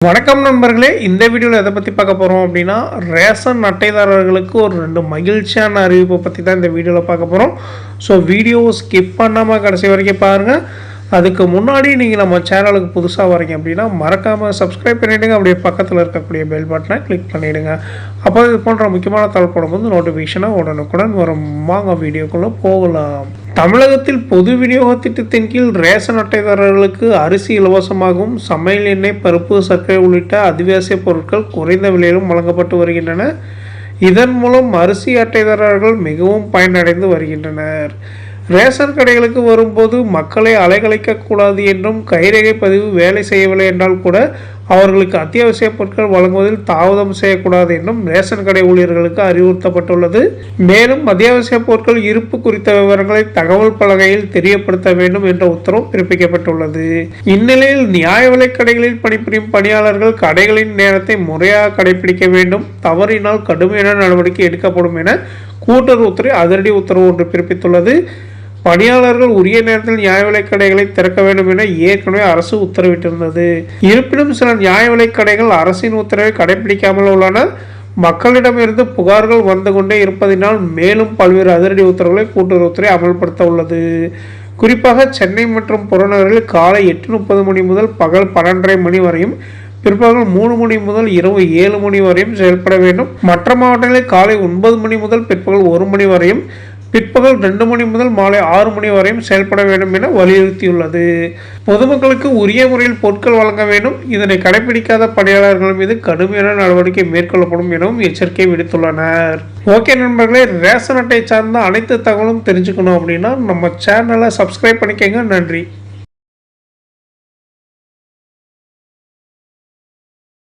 வணக்கம் நண்பர்களே இந்த வீடியோவில் எதை பற்றி பார்க்க போகிறோம் அப்படின்னா ரேஷன் அட்டைதாரர்களுக்கு ஒரு ரெண்டு மகிழ்ச்சியான அறிவிப்பை பற்றி தான் இந்த வீடியோவில் பார்க்க போகிறோம் ஸோ வீடியோவை ஸ்கிப் பண்ணாமல் கடைசி வரைக்கும் பாருங்கள் அதுக்கு முன்னாடி நீங்கள் நம்ம சேனலுக்கு புதுசாக வரீங்க அப்படின்னா மறக்காமல் சப்ஸ்கிரைப் பண்ணிவிடுங்க அப்படியே பக்கத்தில் இருக்கக்கூடிய பெல் பட்டனை கிளிக் பண்ணிவிடுங்க அப்போ இது போன்ற முக்கியமான தகவல் போடும்போது நோட்டிஃபிகேஷனாக உடனுக்குடன் வரும். வாங்க வீடியோக்குள்ளே போகலாம். தமிழகத்தில் பொது விநியோக திட்டத்தின் கீழ் ரேஷன் அட்டைதாரர்களுக்கு அரிசி இலவசமாகவும் சமையல் எண்ணெய் பருப்பு சர்க்கரை உள்ளிட்ட அத்தியாவசிய பொருட்கள் குறைந்த விலையிலும் வழங்கப்பட்டு வருகின்றன. இதன் மூலம் அரிசி அட்டைதாரர்கள் மிகவும் பயனடைந்து வருகின்றனர். ரேஷன் கடைகளுக்கு வரும்போது மக்களை அலைகழிக்கக்கூடாது என்றும் கைரேகை பதிவு வேலை செய்யவில்லை என்றால் கூட அவர்களுக்கு அத்தியாவசிய பொருட்கள் வழங்குவதில் தாமதம் செய்யக்கூடாது என்றும் ரேஷன் கடை ஊழியர்களுக்கு அறிவுறுத்தப்பட்டுள்ளது. மேலும் அத்தியாவசிய பொருட்கள் இருப்பு குறித்த விவரங்களை தகவல் பலகையில் தெரியப்படுத்த வேண்டும் என்ற உத்தரவு பிறப்பிக்கப்பட்டுள்ளது. இந்நிலையில் நியாய விலை கடைகளில் பணிபுரியும் பணியாளர்கள் கடைகளின் நேரத்தை முறையாக கடைபிடிக்க வேண்டும் தவறினால் கடுமையான நடவடிக்கை எடுக்கப்படும் என கூட்டுறவுத்துறை அதிரடி உத்தரவு ஒன்று பிறப்பித்துள்ளது. பணியாளர்கள் உரிய நேரத்தில் நியாய விலைக் கடைகளை திறக்க வேண்டும் என ஏற்கனவே அரசு உத்தரவிட்டிருந்தது. இருப்பினும் சில நியாய விலைக் கடைகள் அரசின் உத்தரவை கடைபிடிக்காமல் உள்ளன. மக்களிடமிருந்து புகார்கள் வந்து கொண்டே இருப்பதினால் மேலும் பல்வேறு அதிரடி உத்தரவுகளை கூட்டுறவுத்துறை அமல்படுத்த உள்ளது. குறிப்பாக சென்னை மற்றும் புறநகரில் காலை எட்டு முப்பது மணி முதல் பகல் பன்னெண்டரை மணி வரையும் பிற்பகல் மூணு மணி முதல் இரவு ஏழு மணி வரையும் செயல்பட வேண்டும். மற்ற மாவட்டங்களில் காலை ஒன்பது மணி முதல் பிற்பகல் ஒரு மணி வரையும் பிற்பகல் ரெண்டு மணி முதல் மாலை ஆறு மணி வரையும் செயல்பட வேண்டும் என வலியுறுத்தியுள்ளது. பொதுமக்களுக்கு உரிய முறையில் பொருட்கள் வழங்க வேண்டும். இதனை கடைபிடிக்காத பணியாளர்கள் மீது கடுமையான நடவடிக்கை மேற்கொள்ளப்படும் எனவும் எச்சரிக்கை விடுத்துள்ளனர். ஓகே நண்பர்களே ரேஷன் அட்டை சார்ந்த அனைத்து தகவலும் தெரிஞ்சுக்கணும் அப்படின்னா நம்ம சேனலை சப்ஸ்கிரைப் பண்ணிக்கங்க. நன்றி.